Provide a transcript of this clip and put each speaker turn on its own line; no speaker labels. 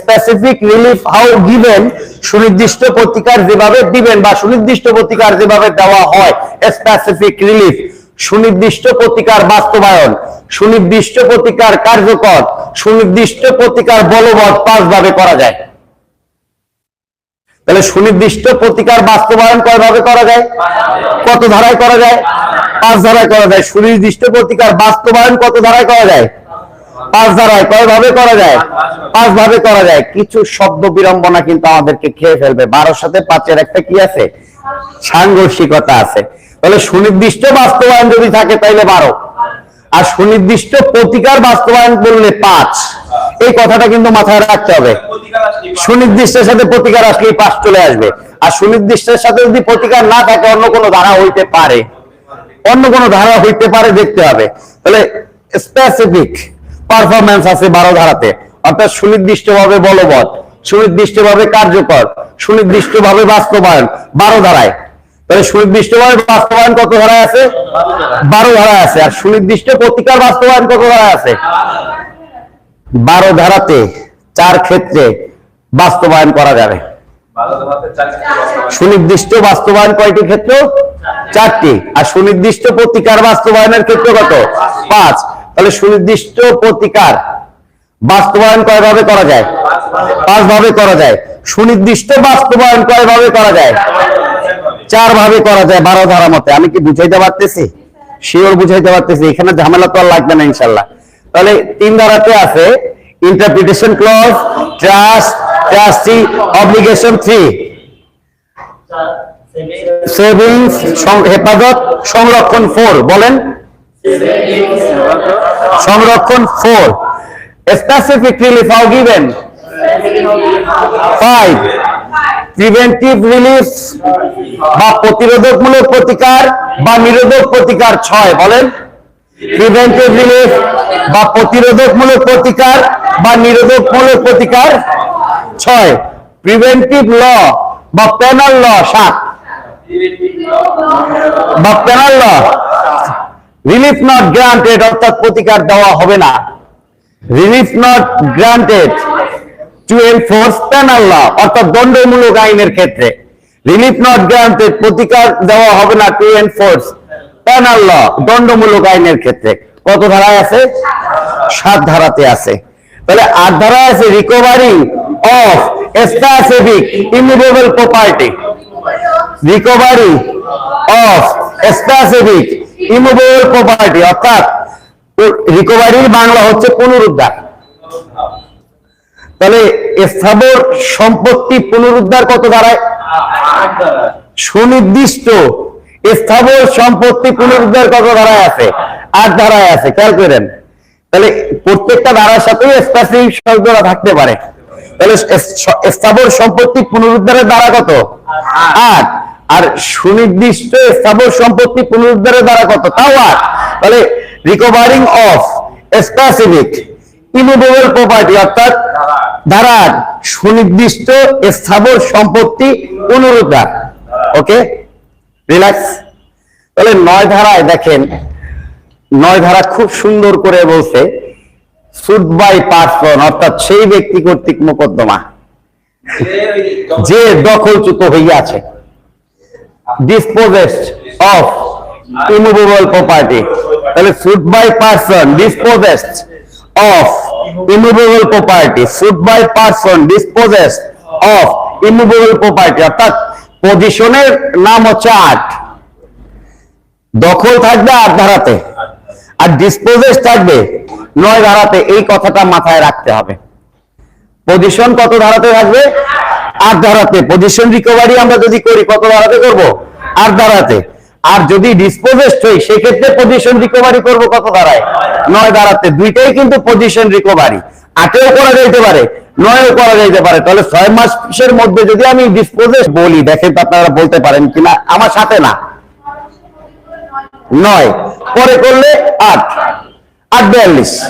Specific relief how given সুনির্দিষ্ট প্রতিকার যেভাবে দিবেন বা সুনির্দিষ্ট প্রতিকার যেভাবে দেওয়া হয় স্পেসিফিক রিলিফ সুনির্দিষ্ট প্রতিকার বাস্তবায়ন, সুনির্দিষ্ট প্রতিকার কার্যকর, সুনির্দিষ্ট প্রতিকার বলবৎ পাঁচভাবে করা যায়। তাহলে সুনির্দিষ্ট প্রতিকার বাস্তবায়ন কয়ভাবে করা যায়? কত ধারায় করা যায়? পাঁচ ধারায় করা যায়। সুনির্দিষ্ট প্রতিকার বাস্তবায়ন কত ধারায় করা যায়? পাঁচ ধারায় কয়ভাবে করা যায়? পাঁচ ভাবে করা যায়। কিছু শব্দ বিড়ম্বনা কিন্তু আমাদেরকে খেয়ে ফেলবে। বারোর সাথে পাঁচের একটা কি আছে? সাংঘর্ষিকতা আছে। তাহলে সুনির্দিষ্ট বাস্তবায়ন যদি থাকে, তাইলে বারো। আর সুনির্দিষ্ট প্রতিকার বাস্তবায়ন করলে পাঁচ। এই কথাটা কিন্তু মাথায় রাখতে হবে। সুনির্দিষ্টের সাথে প্রতিকার আসলেই পাঁচ চলে আসবে। আর সুনির্দিষ্টের সাথে যদি প্রতিকার না থাকে, অন্য কোনো ধারা হইতে পারে। অন্য কোনো ধারা হইতে পারে, দেখতে হবে। তাহলে স্পেসিফিক পারফরমেন্স আছে বারো ধারাতে। অর্থাৎ সুনির্দিষ্ট ভাবে বলবৎ সুনির্দিষ্ট ভাবে কার্যকর সুনির্দিষ্ট ভাবে বাস্তবায়ন বারো ধারায়। তাহলে সুনির্দিষ্ট ভাবে বাস্তবায়ন কত ধারায় আছে? বারো ধারায় আছে। আর সুনির্দিষ্ট প্রতিকার বাস্তবায়ন কত ধারায় আছে? বারো ধারাতে চার ক্ষেত্রে বাস্তবায়ন করা যাবে। সুনির্দিষ্ট বাস্তবায়ন কয়টি ক্ষেত্র? চারটি। আর সুনির্দিষ্ট প্রতিকার বাস্তবায়নের ক্ষেত্র কত? পাঁচ। তাহলে সুনির্দিষ্ট প্রতিকার বাস্তবায়ন কয়ভাবে করা যায়? পাঁচ ভাবে করা যায়। সুনির্দিষ্ট বাস্তবায়ন কয়ভাবে করা যায়? চার ভাবে করা যায় বারো ধারা মতে। আমি কি বুঝাইতে পারতেছি? শিওর বুঝাইতে পারতেছি। এখানে ঝামেলা তো আর লাগবে না, ইনশাল্লাহ। তাহলে তিন ধারাতে আছে interpretation clause trust trustee obligation three savings হেফাজত, সংরক্ষণ ফোর বলেন সংরক্ষণ four specific relief given five preventive relief বা প্রতিরোধকমূলক প্রতিকার বা নিরোধক প্রতিকার ছয়, বলেন। প্রিভেন্টিভ রিলিফ বা প্রতিরোধকমূলক প্রতিকার বা নিরোধকমূলক প্রতিকার ছয়। প্রিভেন্টিভ ল বা পেনাল ল সাত। বা penal law relief not granted অর্থাৎ প্রতিকার দেওয়া হবে না। Relief not granted to enforce penal law অর্থাৎ দণ্ডমূলক আইনের ক্ষেত্রে। রিলিফ নট গ্রান্টেড প্রতিকার দেওয়া হবে না টু এনফোর্স পেনাল ল দণ্ডমূলক আইনের ক্ষেত্রে। কত ধারায় আছে? সাত ধারাতে আছে। তাহলে আট ধারায় আছে recovery of specific immovable property recovery of specific immovable property অর্থাৎ রিকভারির বাংলা হচ্ছে পুনরুদ্ধার। তাহলে স্থাবর সম্পত্তি পুনরুদ্ধার কত দাঁড়ায়? সুনির্দিষ্ট স্থাবর সম্পত্তি পুনরুদ্ধার কত ধারায় আছে? আট ধারায় আছে খেয়াল করেন। তাহলে প্রত্যেকটা ধারার সাথেই স্পেসিফিক শব্দরা থাকতে পারে। তাহলে স্থাবর সম্পত্তি পুনরুদ্ধারের ধারা কত? আট। আর সুনির্দিষ্ট স্থাবর সম্পত্তি পুনরুদ্ধারের দ্বারা কত? তাও আট তাহলে recovering of specific immovable property অর্থাৎ ধারা সুনির্দিষ্ট স্থাবর সম্পত্তি পুনরুদ্ধার। ওকে? রিল্যাক্স তাহলে নয় ধারায় দেখেন, নয় ধারা খুব সুন্দর করে বলছে সুট বাই পার্সন অর্থাৎ সেই ব্যক্তি কর্তৃক মোকদ্দমা, যে দখলচ্যুত হইয়াছে। ডিসপোজেসড অফ ইমুভেবল প্রপার্টি তাহলে suit by person dispossessed of immovable property suit by person dispossessed of immovable property অর্থাৎ পজিশনের নাম হচ্ছে আট। দখল থাকবে আট ধারাতে। আর ডিসপোজেস থাকবে নয় ধারাতে। এই কথাটা মাথায় রাখতে হবে। পজিশন কত ধারাতে থাকবে? আট ধারাতে পজিশন রিকভারি আমরা যদি করি, কত ধারাতে করব? আট ধারাতে। আর যদি ডিসপোজেস্ট হই, সেক্ষেত্রে পজিশন রিকভারি করব কত ধারায়? নয় ধারাতে। দুইটাই কিন্তু পজিশন রিকভারি আটেও করা যাইতে পারে, নয়ও করা যাইতে পারে। তাহলে ছয় মাসের মধ্যে যদি আমি ডিসপোজেস বলি, দেখেন আপনারা বলতে পারেন কিনা? আমার সাথে না। নয়। পরে করলে আট। আট বিয়াল্লিশ